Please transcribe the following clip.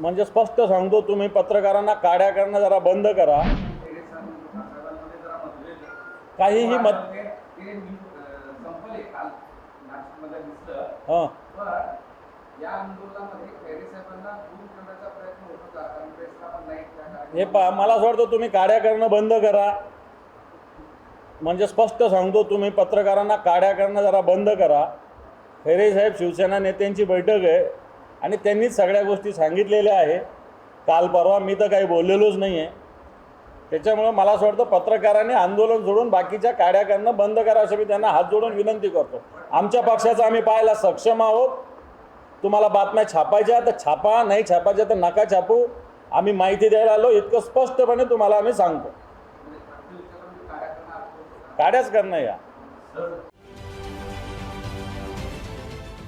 म्हणजे स्पष्ट सांगतो तुम्ही पत्रकारांना काड्या करणं जरा बंद करा. काहीही मत हां. हे. पहा मला असं वाटतं तुम्ही काड्या करणं बंद करा. म्हणजे स्पष्ट सांगतो तुम्ही पत्रकारांना काड्या करणं जरा बंद करा. खैरे साहेब शिवसेना नेत्यांची बैठक आहे. आणि त्यांनीच सगळ्या गोष्टी सांगितलेल्या आहे काल परवा मी तर काही बोललेलोच नाही आहे त्याच्यामुळं मला असं वाटतं पत्रकारांनी आंदोलन सोडून बाकीच्या काड्या करणं बंद करा असं मी त्यांना हात जोडून विनंती करतो. आमच्या पक्षाचं आम्ही पाहायला सक्षम आहोत. तुम्हाला बातम्या छापायच्या तर छापा नाही छापायच्या तर नका छापू. आम्ही माहिती द्यायला आलो इतकं स्पष्टपणे तुम्हाला आम्ही सांगतो. काड्याच करणं या.